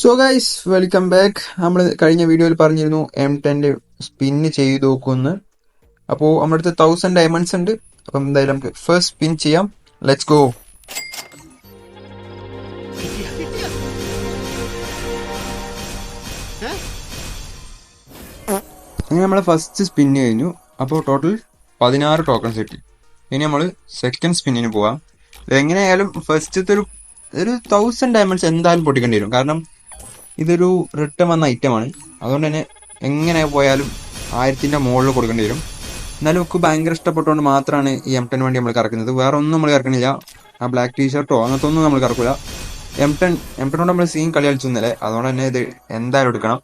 So guys welcome back നമ്മൾ കഴിഞ്ഞ വീഡിയോയിൽ പറഞ്ഞിരുന്നു എം ടെന്റെ സ്പിന്ന് ചെയ്ത് നോക്കുമെന്ന് അപ്പോൾ നമ്മുടെ അടുത്ത് തൗസൻഡ് ഡയമണ്ട്സ് ഉണ്ട്. അപ്പം എന്തായാലും നമുക്ക് ഫസ്റ്റ് സ്പിൻ ചെയ്യാം. ലെറ്റ്സ് ഗോ അങ്ങനെ നമ്മൾ ഫസ്റ്റ് സ്പിന്ന് കഴിഞ്ഞു. അപ്പോൾ ടോട്ടൽ പതിനാറ് ടോക്കൺസ് കിട്ടി. ഇനി നമ്മൾ സെക്കൻഡ് സ്പിന്നിന് പോവാം. എങ്ങനെയായാലും ഫസ്റ്റത്തെ ഒരു ഒരു തൗസൻഡ് ഡയമണ്ട്സ് എന്തായാലും പൊട്ടിക്കേണ്ടി വരും. കാരണം ഇതൊരു റിട്ടേൺ വന്ന ഐറ്റമാണ് അതുകൊണ്ട് തന്നെ എങ്ങനെ പോയാലും ആയിരത്തിന്റെ മുകളിൽ കൊടുക്കേണ്ടി വരും. എന്നാലും നമുക്ക് ഭയങ്കര ഇഷ്ടപ്പെട്ടുകൊണ്ട് മാത്രമാണ് ഈ എം ടെൻ വേണ്ടി നമ്മൾ കറക്കുന്നത്. വേറെ ഒന്നും നമ്മൾ കറക്കണില്ല. ആ ബ്ലാക്ക് ടീഷർട്ടോ അങ്ങനത്തെ ഒന്നും നമ്മൾ കറക്കില്ല എം ടെൻ എം ടെൻ കൊണ്ട് നമ്മൾ സീൻ കളി കളിച്ചു ഇന്നലെ. അതുകൊണ്ട് തന്നെ ഇത് എന്തായാലും എടുക്കണം.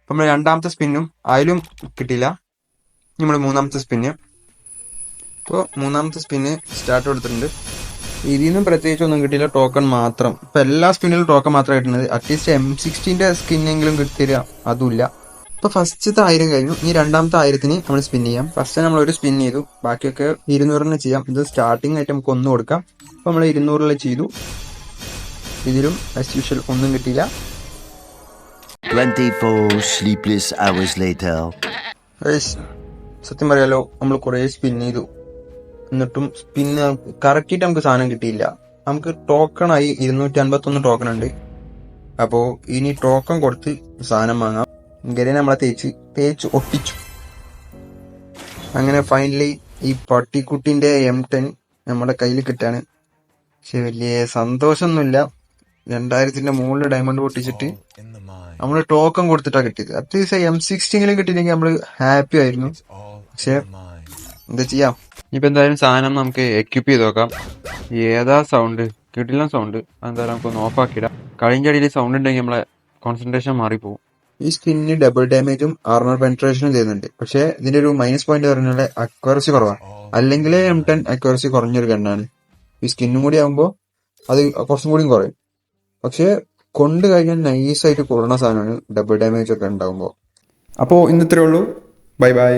അപ്പം നമ്മൾ രണ്ടാമത്തെ സ്പിന്നും അതിലും കിട്ടിയില്ല. നമ്മൾ മൂന്നാമത്തെ സ്പിന്ന് ഇപ്പോൾ മൂന്നാമത്തെ സ്പിന്ന് സ്റ്റാർട്ട് കൊടുത്തിട്ടുണ്ട്. ഇതിൽ നിന്നും പ്രത്യേകിച്ച് ഒന്നും കിട്ടിയില്ല. ടോക്കൺ മാത്രം. ഇപ്പൊ എല്ലാ സ്പിന്നിലും ടോക്കൺ മാത്രം കിട്ടുന്നത്. അറ്റ്ലീസ്റ്റ് എം സിക്സ്റ്റീന്റെ സ്കിന്നെങ്കിലും കിട്ടിയില്ല. അതുമില്ല. ഇപ്പൊ ഫസ്റ്റത്തെ ആയിരം കഴിഞ്ഞു. ഇനി രണ്ടാമത്തെ ആയിരത്തിന് നമ്മൾ സ്പിൻ ചെയ്യാം. ഫസ്റ്റ് നമ്മൾ ഒരു സ്പിൻ ചെയ്തു. ബാക്കിയൊക്കെ ഇരുന്നൂറിന് ചെയ്യാം. ഇത് സ്റ്റാർട്ടിംഗ് ആയിട്ട് നമുക്ക് ഒന്ന് കൊടുക്കാം. അപ്പൊ നമ്മൾ ഇരുന്നൂറിൽ ചെയ്തു. ഇതിലും ആസ് യൂഷ്വൽ ഒന്നും കിട്ടിയില്ല. 24 sleepless hours later. ഗൈസ്, സത്യം പറയാലോ നമ്മൾ കുറെ സ്പിൻ ചെയ്തു. എന്നിട്ടും പിന്നെ കറക്റ്റിട്ട് നമുക്ക് സാധനം കിട്ടിയില്ല. നമുക്ക് ടോക്കൺ ആയി ഇരുന്നൂറ്റി അൻപത്തി ഒന്ന് ടോക്കൺ ഉണ്ട്. അപ്പോ ഇനി ടോക്കൺ കൊടുത്ത് സാധനം വാങ്ങാം. ഇങ്ങനെ നമ്മളെ തേച്ച് തേച്ച് ഒട്ടിച്ചു. അങ്ങനെ ഫൈനലി ഈ പട്ടിക്കുട്ടിന്റെ എം ടെൻ നമ്മുടെ കയ്യിൽ കിട്ടാണ്. പക്ഷെ വലിയ സന്തോഷമൊന്നുമില്ല. രണ്ടായിരത്തിന്റെ മുകളിൽ ഡയമണ്ട് പൊട്ടിച്ചിട്ട് നമ്മൾ ടോക്കൺ കൊടുത്തിട്ടാണ് കിട്ടിയത്. അറ്റ്ലീസ്റ്റ് എം സിക്സ്റ്റീനിലും കിട്ടിയില്ലെങ്കിൽ നമ്മൾ ഹാപ്പി ആയിരുന്നു. പക്ഷെ എന്താ ചെയ്യാം? ഇപ്പൊ എന്തായാലും സാധനം നമുക്ക് എക്യൂപ്പ് ചെയ്ത് നോക്കാം. ഏതാ സൗണ്ട് കിട്ടില്ല സൗണ്ട് എന്തായാലും നമുക്കൊന്ന് ഓഫ് ആക്കിയിടാം. കഴിഞ്ഞ അടിയിൽ സൗണ്ട് ഉണ്ടെങ്കിൽ നമ്മളെ കോൺസെൻട്രേഷൻ മാറിപ്പോകും ഈ സ്കിന്നിന് ഡബിൾ ഡാമേജും ആർമർ പെൻട്രേഷനും ചെയ്യുന്നുണ്ട്. പക്ഷെ ഇതിന്റെ ഒരു മൈനസ് പോയിന്റ് പറഞ്ഞാൽ അക്വറസി കുറവാണ്. അല്ലെങ്കിൽ എം ടെൻ അക്വറസി കുറഞ്ഞൊരു ഗണ്ണാണ്. ഈ സ്കിന്നും കൂടി ആകുമ്പോൾ അത് കുറച്ചും കൂടിയും കുറയും. പക്ഷെ കൊണ്ട് കഴിഞ്ഞാൽ നൈസായിട്ട് കൊള്ളുന്ന സാധനമാണ് ഡബിൾ ഡാമേജ് ഒക്കെ ഉണ്ടാകുമ്പോൾ അപ്പോൾ ഇന്നത്രേ ഉള്ളൂ. Bye bye